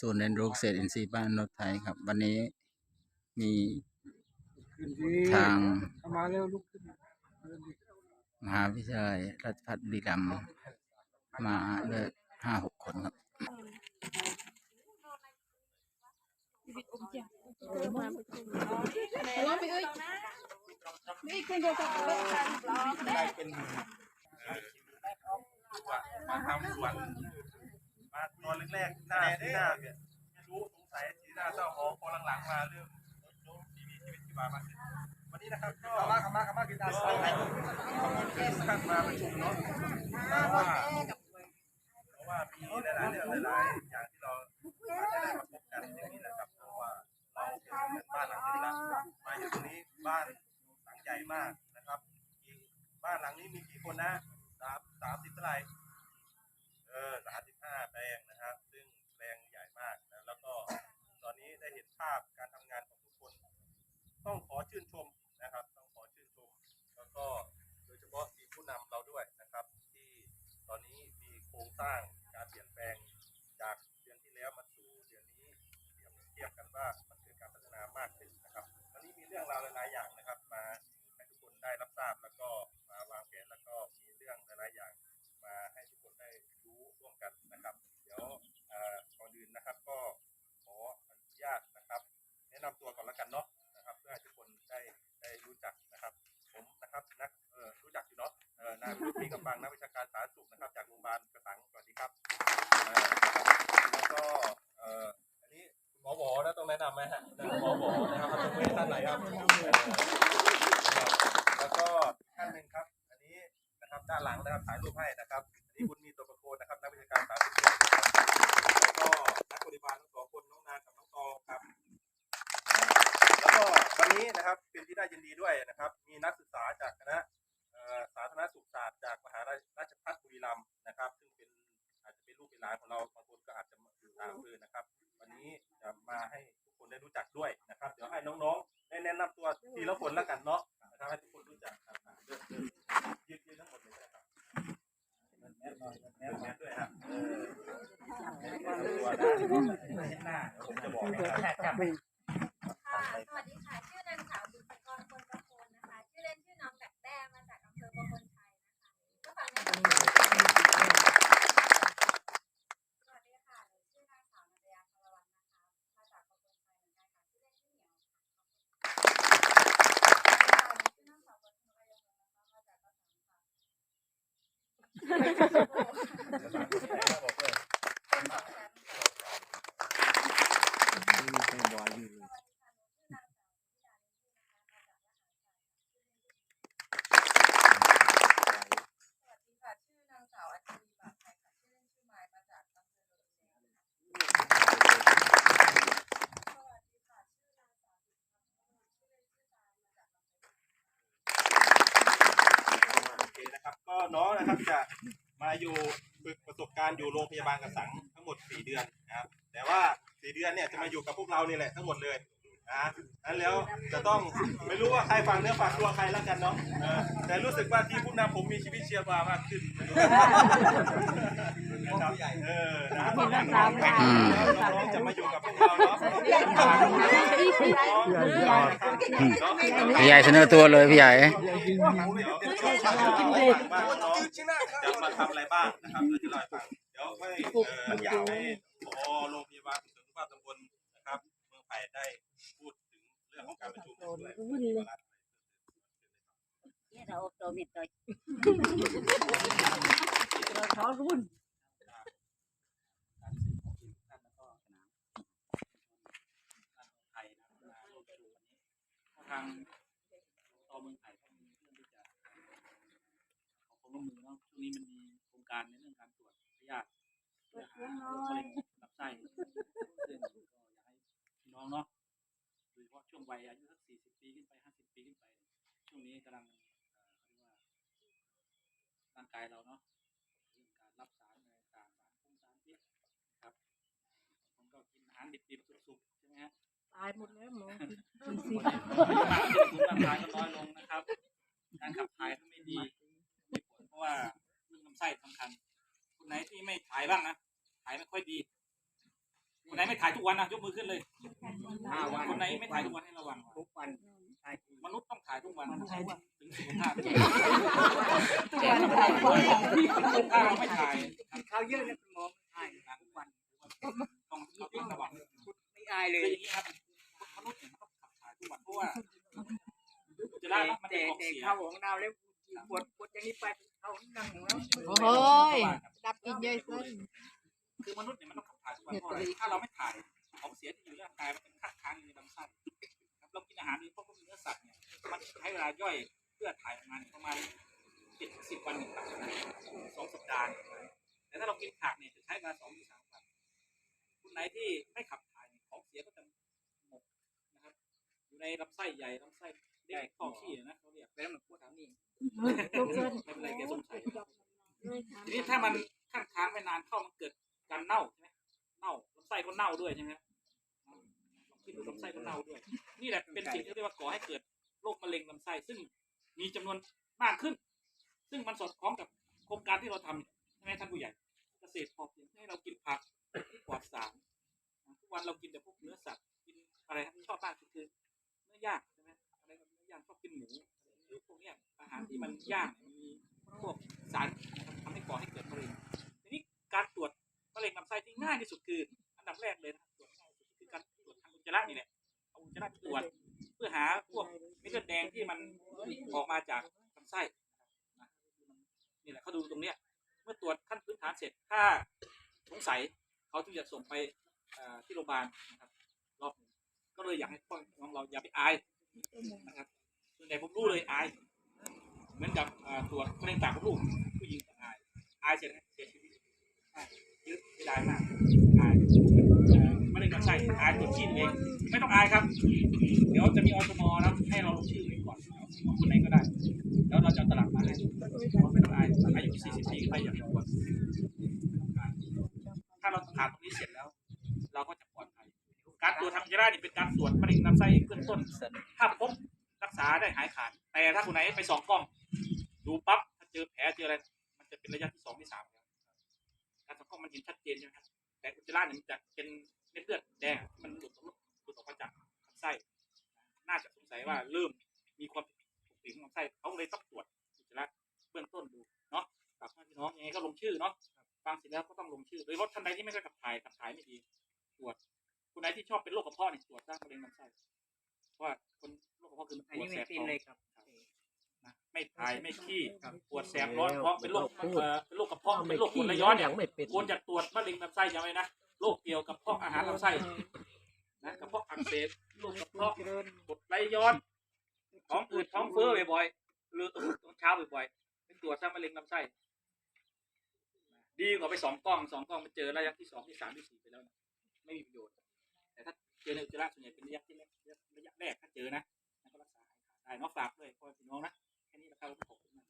ศูนย์เรียนรู้เกษตรอินทรีย์บ้านนนไทยครับ วันนี้มีขึ้นดีทางเข้ามาเร็วลุกขึ้นเดินดิมหาวิทยาลัยราชภัฏบุรีรัมย์มาเลยห้าหกคนครับมาทำสวน มาตอนแรกๆหน้าที่หน้าเนี่ยไม่รู้สงสัยสีหน้าเศร้าหมองพอหลังๆมาเริ่มลดชีวิตชีวิตชีวามากขึ้นวันนี้นะครับก็มาขับมาขับมากินตาสองให้ขอบคุณทุกท่านมาประชุมเนาะเพราะว่าเพราะว่ามีหลายๆเรื่องหลายๆอย่างที่เราอาจจะได้มาพบกันอย่างนี้นะครับเพราะว่าเราเป็นบ้านหลังนี้ละมาอยู่ตรงนี้บ้านหลังใหญ่มากนะครับอีกบ้านหลังนี้มีกี่คนนะสามสามสิบเท่าไหร่ เออสามสิบห้าแปลงนะครับ ซึ่งแปลงใหญ่มากนะแล้วก็ตอนนี้ได้เห็น ภาพการทำงานของทุกคน ต้องขอชื่นชมนะครับ ต้องขอชื่นชม แล้วก็โดยเฉพาะทีมผู้นำเราด้วยนะครับ ที่ตอนนี้มีโครงสร้างการเปลี่ยนแปลงจากเดือนที่แล้วมาสู่เดือนนี้เทียบเทียบกันว่ามัน นะนำตัวกันเนาะนะครับ เพื่อให้ทุกคนได้ได้รู้จักนะครับ ผมนะครับนักเอ่อรู้จักอยู่เนาะเอ่อนายวิรุธมีกำบังนักวิชาการสาธารณสุขนะครับ จากโรงพยาบาลกระสังสวัสดีครับเอ่อแล้วก็เอ่ออันนี้หมอหวอนะต้องแนะนำไหมฮะหมอหวอนะครับท่านผู้ท่านไหนครับเอ่อครับแล้วก็ท่านหนึ่งครับ อันนี้นะครับด้านหลังนะครับถ่ายรูปให้นะครับอันนี้คุณ เป็นที่น่ายินดีด้วยนะครับ มีนักศึกษาจากคณะสาธารณสุขศาสตร์จากมหาราชภัฏบุรีรัมย์นะครับ ซึ่งเป็นอาจจะเป็นลูกเป็นหลานของเราบางคนก็อาจจะอยู่ต่างอำเภอนะครับ วันนี้จะมาให้ทุกคนได้รู้จักด้วยนะครับ เดี๋ยวให้น้องๆได้แนะนำตัวทีละคนแล้วกันเนาะ บอกเลยเป็นสองแชมป์ค่ะ สวัสดีค่ะ ชื่อนางสาวอัญชลีบาทไทยค่ะ ชื่อเล่นชื่อไมายมาจากอำเภอโรงเรียนค่ะ สวัสดีค่ะ ชื่อนางสาวสิริพันธ์ชื่อเล่นชื่อตาลมาจากอำเภอ โอเค็น้องนะครับจะมาอยู่ฝึกประสบการณ์อยู่โรงพยาบาลกระสังทั้งหมด 4 เดือนนะครับแต่ว่า 4 เดือนเนี่ยจะมาอยู่กับพวกเรานี่แหละทั้งหมดเลย นะนั้นแล้วจะต้องไม่รู้ว่าใครฟังเนื้อฝากตัวใครแล้วกันเนาะเออแต่รู้สึกว่าที่ผู้นำผมมีชีวิตเชียร์มามากขึ้นนะครับเออนะครับน้องๆจะมาอยู่กับพวกเราเนาะพี่ใหญ่เสนอตัวเลยพี่ใหญ่เดี๋ยวว่าน้องจะมาทำอะไรบ้างนะครับเดี๋ยวจะเล่าให้ฟังเดี๋ยวให้เอ่ออยากให้พอโรงพยาบาลสุขภาพตำบล ไผ่ได้พูดถึงเรื่องของการประชุมด้วยเราโตมิดตัวทางตอเมืองไทยก็มีเรื่องที่จะขอความร่วมมือเนาะช่วงนี้มันมีโครงการในเรื่องการตรวจพยาธิเพื่อหาโรคมะเร็งลำไส้ซึ่งก็อยากให้ พี่น้องเนาะโดยเฉพาะช่วงวัยอายุสักสี่สิบปีขึ้นไปห้าสิบปีขึ้นไป ช่วงนี้กำลังเอ่อเขาเรียกว่าร่างกายเราเนาะเรื่องการรับสารอะไรต่างๆสารพุ่งสารพิษนะครับผมก็กินอาหารดิบๆสุกๆใช่ไหมฮะ ตายหมดแล้วหมอคนที่ร่างกายก็น้อยลงนะครับ การขับถ่ายก็ไม่ดีมีผลเพราะว่าเรื่องลำไส้สำคัญคนไหนที่ไม่ถ่ายบ้างนะถ่ายไม่ค่อยดี คนไหนไม่ถ่ายทุกวันนะยกมือขึ้นเลยห้าวันคนไหนไม่ถ่ายทุกวันให้ระวังทุกวันใช่มนุษย์ต้องถ่ายทุกวันถึงสุขภาพถ้าเราไม่ถ่ายข้าวเยอะเลยคุณหมอใช่ทุกวันต้องต้องระวังไม่อายเลคือยอย่างนี้ครับมนุษย์เนี่ยมันต้องขับถ่ายทุกวันเพราะว่าอุจจาระมันเป็แต่นของแต่เสียข้าวของเราแล้วปวดปวดอย่างนี้ไปเขานั่งของเราโอ้โหยดับกินเยอะเกินคือมนุษย์ วันเพราะอะไรถ้าเราไม่ถ่ายของเสียที่อยู่ในร่างกายมันจะค้างค้างอยู่ในลำไส้ครับเรากินอาหารหรือพวกเนื้อสัตว์เนี่ยมันใช้เวลาย่อยเพื่อถ่ายออกมาเนี่ยประมาณเจ็ดถึงสิบวันหนึ่งครั้งสองสัปดาห์แต่ถ้าเรากินผักเนี่ยจะใช้เวลาสองถึงสามวันคุณไหนที่ไม่ขับถ่ายเนี่ยของเสียก็จะหมกนะครับ อยู่ในลำไส้ใหญ่ลำไส้เล็กข้อขี้นะเขาเรียกแล้วมันปวดทางนี้ไม่เป็นไรแกสงสัยทีนี้ถ้ามันข้างค้างไปนานเข้ามันเกิดการเน่าใช่ไหม เน่าลำไส้ก็เน่าด้วยใช่ไหมลองคิดดูลำไส้ก็เน่าด้วย นี่แหละเป็นสิ่งที่เรียกว่าก่อให้เกิดโรคมะเร็งลำไส้ซึ่งมีจำนวนมากขึ้น ซึ่งมันสอดคล้องกับโครงการที่เราทำใช่ไหมท่านผู้ใหญ่เกษตรพอเพียงให้เรากินผักที่ปลอดสารทุกวันเรากินแต่พวกเนื้อสัตว์กินอะไรที่ชอบมากคือเนื้อย่างใช่ไหมอะไรเนื้อย่างชอบกินหมูหรือพวกเนี้ยอาหารที่มันย่างมีพวกสารทำให้ก่อให้เกิดมะเร็งทีนี้การตรวจะเร็งลำไส้ที่ง่ายที่สุดคือ อันดับแรกเลยนะครับตรวจง่ายที่สุดคือการตรวจทางอุจจาระนี่แหละเอาอุจจาระไปตรวจเพื่อหาพวกเม็ดเลือดแดงที่มันออกมาจากลำไส้นี่แหละเขาดูตรงเนี้ยเมื่อตรวจขั้นพื้นฐานเสร็จถ้าสงสัยเขาถึงจะส่งไปที่โรงพยาบาลนะครับรอบก็เลยอยากให้พ่อน้องเราอย่าไปอายนะครับส่วนใหญ่ผมรู้เลยอาย เหมือนกับตรวจมะเร็งปากมดลูกผู้หญิงอายอายเสร็จเสียชีวิต ยืดไม่ได้มากอายเอ่อมะเร็งลำไส้อายตรวจชี้ตัวเองไม่ต้องอายครับ เดี๋ยวจะมีอสมนะให้เราลงชื่อไว้ก่อนคนไหนก็ได้ แล้วเราจะตลับมาให้ไม่ต้องอายอายุ40ปีไปอย่าไปกลัวถ้าเราผ่านตรงนี้เสร็จแล้ว เราก็จะปลอดภัยการตรวจทางอุจจาระนี่เป็นการตรวจมะเร็งลำไส้เบื้องต้น ถ้าพบรักษาได้หายขาด แต่ถ้าคนไหนไปสองกล้อง ดูปั๊บถ้าเจอแผลเจออะไรมันจะเป็นระยะที่สองที่สาม สองกล้องมันเห็นชัดเจนใช่ไหมครับแต่อุจจาระเนี่ยมันจะเป็นเม็ดเลือดแดงที่มันหลุดออกหลุดออกมาจากลำไส้ น่าจะสงสัยว่าเริ่มมีความผิดปกติของลำไส้เขาเลยต้องตรวจอุจจาระเบื้องต้นดูเนาะฝากพี่น้องยังไงก็ลงชื่อเนาะฟังเสร็จแล้วก็ต้องลงชื่อโดยเฉพาะท่านใดที่ไม่เคยขับถ่ายขับถ่ายไม่ดีตรวจคนไหนที่ชอบเป็นโรคกระเพาะเนี่ยตรวจได้มะเร็งลำไส้เพราะว่าคนโรคกระเพาะคือมันปอันวดนี้แสไม่บเป็นท้องเลยครับนะ ไม่ถ่ายไม่ขี้ปวดแสบร้อนเพราะเป็นโรคเอ่อเป็นโรคกระเพาะเป็นโรคกรดไหลย้อนเนี่ยควรจะตรวจมะเร็งลำไส้ยังไงนะโรคเกี่ยวกับพวกอาหารลำไส้นะกระเพาะอักเสบโรคกระเพาะกรดไหลย้อนท้องอืดท้องเฟ้อบ่อยๆหรืออึตอนเช้าบ่อยๆเป็นตรวจซะมะเร็งลำไส้ดีกว่าไปสองกล้องสองกล้องไปเจอระยะที่สองที่สามที่สี่ไปแล้วนะไม่มีประโยชน์ แต่ถ้าเจอในอุจจาระส่วนใหญ่เป็นระยะที่แรกระยะแรกถ้าเจอนะแล้วก็รักษาหายขาดได้เนอกฝากด้วยพ่อพี่น้องนะ แค่นี้นะครับผม